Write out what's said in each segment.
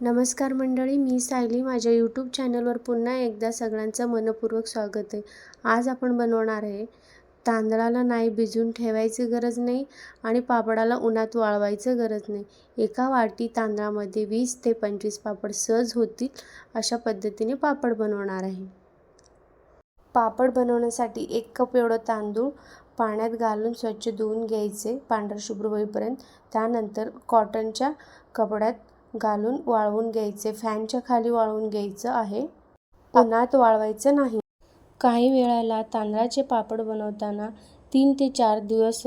नमस्कार मंडळी मी सायली. माझ्या यूट्यूब चॅनलवर पुन्हा एकदा सगळ्यांचं मनपूर्वक स्वागत आहे. आज आपण बनवणार आहे तांदळाला नाही भिजून ठेवायची गरज नाही आणि पापडाला उन्हात वाळवायचं गरज नाही. एका वाटी तांदळामध्ये वीस ते पंचवीस पापड सहज होतील अशा पद्धतीने पापड बनवणार आहे. पापड बनवण्यासाठी एक कप एवढं तांदूळ पाण्यात घालून स्वच्छ धुवून घ्यायचे पांढरशुभ्र होईपर्यंत. त्यानंतर कॉटनच्या कपड्यात घालून वाळवून घ्यायचे. फॅनच्या खाली वाळवून घ्यायचं आहे. उन्हात वाळवायचं नाही. काही वेळेला तांदळाचे पापड बनवताना तीन ते चार दिवस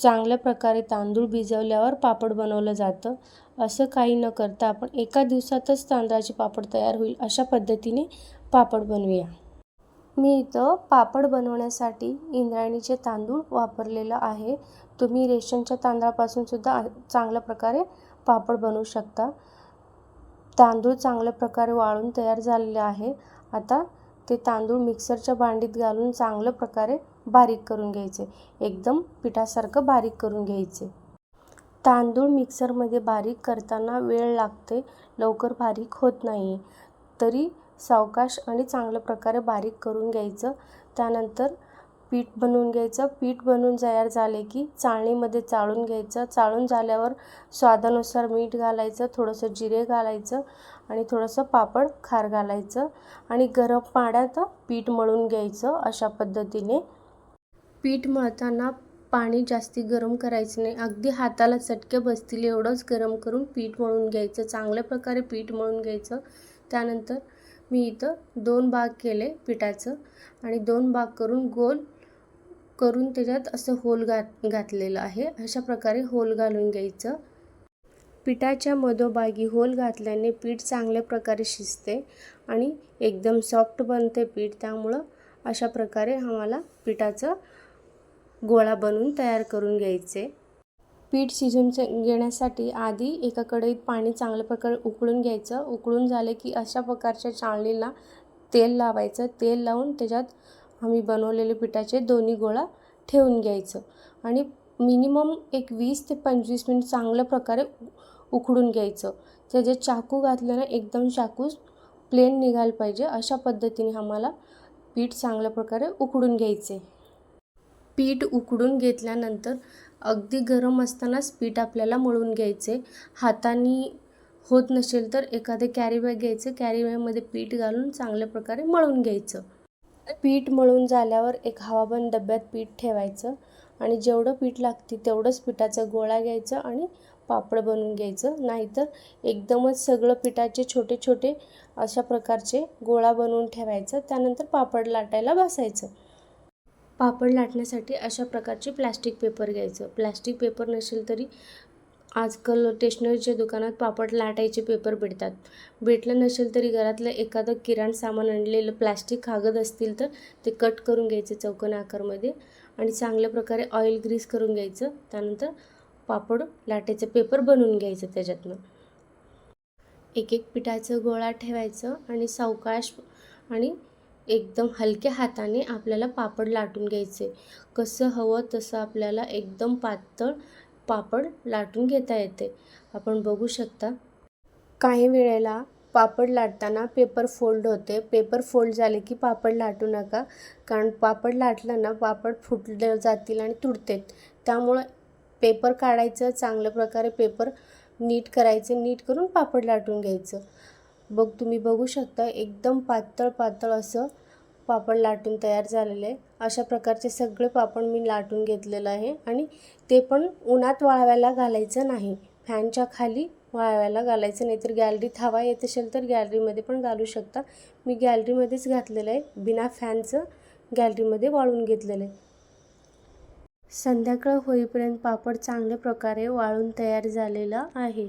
चांगल्या प्रकारे तांदूळ भिजवल्यावर पापड बनवलं जातं. असं काही न करता आपण एका दिवसातच तांदळाचे पापड तयार होईल अशा पद्धतीने पापड बनवूया. मी इथं पापड बनवण्यासाठी इंद्रायणीचे तांदूळ वापरलेलं आहे. तुम्ही रेशनच्या तांदळापासून सुद्धा चांगल्या प्रकारे पापड बनवू शकता. तांदूळ चांगल्या प्रकारे वाळून तयार झालेले आहे. आता ते तांदूळ मिक्सरच्या भांडीत घालून चांगल्या प्रकारे बारीक करून घ्यायचे. एकदम पिठासारखं बारीक करून घ्यायचे. तांदूळ मिक्सरमध्ये बारीक करताना वेळ लागते. लवकर बारीक होत नाही. तरी सावकाश आणि चांगल्या प्रकारे बारीक करून घ्यायचं. त्यानंतर पीठ बनवून घ्यायचं. पीठ बनवून तयार झाले की चाळणीमध्ये चाळून घ्यायचं. चाळून झाल्यावर स्वादानुसार मीठ घालायचं थोडंसं जिरे घालायचं आणि थोडंसं पापड खार घालायचं आणि गरम पाण्यात पीठ मळून घ्यायचं अशा पद्धतीने. पीठ मळताना पाणी जास्ती गरम करायचं नाही. अगदी हाताला चटके बसतील एवढंच गरम करून पीठ मळून घ्यायचं. चांगल्या प्रकारे पीठ मळून घ्यायचं. त्यानंतर मी इथं दोन भाग केले पिठाचं आणि दोन भाग करून गोल करून त्याच्यात असं होल घात घातलेलं आहे. अशा प्रकारे होल घालून घ्यायचं. पिठाच्या मधोभागी होल घातल्याने पीठ चांगल्या प्रकारे शिजते आणि एकदम सॉफ्ट बनते पीठ. त्यामुळं अशा प्रकारे आम्हाला पिठाचं गोळा बनवून तयार करून घ्यायचे. पीठ शिजून घेण्यासाठी आधी एका कढईत पाणी चांगल्या प्रकारे उकळून घ्यायचं. उकळून झाले की अशा प्रकारच्या चाळणीला तेल लावायचं. तेल लावून त्याच्यात आम्ही बनवलेले पिठाचे दोन्ही गोळा ठेवून घ्यायचं. आणि मिनिमम एक वीस ते पंचवीस मिनिट चांगल्या प्रकारे उकडून घ्यायचं. त्याचे चाकू घातल्यानं एकदम चाकू प्लेन निघायला पाहिजे. अशा पद्धतीने आम्हाला पीठ चांगल्या प्रकारे उकडून घ्यायचे. पीठ उकडून घेतल्यानंतर अगदी गरम असतानाच पीठ आपल्याला मळून घ्यायचे. हाताने होत नसेल तर एखादे कॅरी बॅग घ्यायचं. कॅरी बॅगमध्ये पीठ घालून चांगल्या प्रकारे मळून घ्यायचं. पीठ मळून झाल्यावर एक हवाबंद डब्यात पीठ ठेवायचं आणि जेवढं पीठ लागते तेवढंच पिठाचा गोळा घ्यायचं आणि पापड बनवून घ्यायचं. नाहीतर एकदमच सगळं पिठाचे छोटे छोटे अशा प्रकारचे गोळा बनवून ठेवायचं. त्यानंतर पापड लाटायला बसायचं. पापड लाटण्यासाठी अशा प्रकारचे प्लॅस्टिक पेपर घ्यायचं. प्लॅस्टिक पेपर नसेल तरी आजकाल स्टेशनरीच्या दुकानात पापड लाटायचे पेपर भेटतात. भेटलं नसेल तरी घरातलं एखादं किराण सामान आणलेलं प्लॅस्टिक कागद असतील तर ते कट करून घ्यायचे चौकोन आकारमध्ये आणि चांगल्या प्रकारे ऑइल ग्रीस करून घ्यायचं. त्यानंतर पापड लाटायचं पेपर बनवून घ्यायचं त्याच्यातनं. एक एक पिठाचं गोळा ठेवायचं आणि सावकाश आणि एकदम हलक्या हाताने आपल्याला पापड लाटून घ्यायचे. कसं हवं तसं आपल्याला एकदम पातळ पापड लाटून घेता येते. आपण बघू शकता. काही वेळेला पापड लाटताना पेपर फोल्ड होते. पेपर फोल्ड झाले की पापड लाटू नका. कारण पापड लाटलं ना पापड फुटले जातील आणि तुटते त्यामुळं पेपर काढायचं चांगल्या प्रकारे पेपर नीट करायचं नीट करून पापड लाटून घ्यायचं. बघ तुम्ही बघू शकता एकदम पातळ पातळ असं पापड लाटून तयार झालेलं आहे. अशा प्रकारचे सगळे पापड मी लाटून घेतलेलं आहे आणि ते पण उन्हात वाळवायला घालायचं नाही. फॅनच्या खाली वाळवायला घालायचं नाही. तर गॅलरीत हवा येत असेल तर गॅलरीमध्ये पण घालू शकता. मी गॅलरीमध्येच घातलेलं आहे. बिना फॅनचं गॅलरीमध्ये वाळून घेतलेलं आहे. संध्याकाळ होईपर्यंत पापड चांगल्या प्रकारे वाळून तयार झालेला आहे.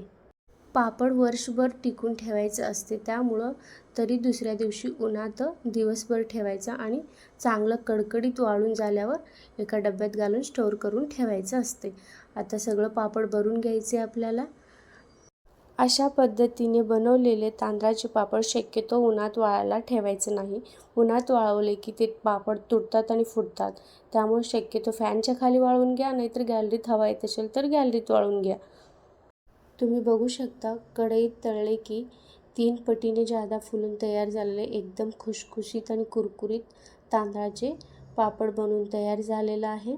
पापड वर्षभर टिकून ठेवायचं असते. त्यामुळं तरी दुसऱ्या दिवशी उन्हात दिवसभर ठेवायचं आणि चांगलं कडकडीत वाळून झाल्यावर एका डब्यात घालून स्टोअर करून ठेवायचं असते. आता सगळं पापड भरून घ्यायचे आपल्याला. अशा पद्धतीने बनवलेले तांदळाचे पापड शक्यतो उन्हात वाळायला ठेवायचं नाही. उन्हात वाळवले की ते पापड तुटतात आणि फुटतात. त्यामुळे शक्यतो फॅनच्या खाली वाळवून घ्या नाहीतर गॅलरीत हवा येत असेल तर गॅलरीत वाळवून घ्या. तुम्ही बघू शकता कढईत तळले की तीन पटीने जादा फुलून तयार झालेले एकदम खुशखुशीत आणि कुरकुरीत तांदळाचे पापड बनवून तयार झालेलं आहे.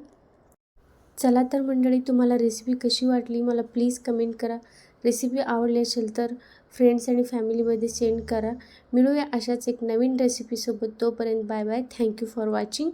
चला तर मंडळी तुम्हाला रेसिपी कशी वाटली मला प्लीज कमेंट करा. रेसिपी आवडली असेल तर फ्रेंड्स आणि फॅमिलीमध्ये सेंड करा. मिळूया अशाच एक नवीन रेसिपीसोबत तोपर्यंत bye bye thank you for watching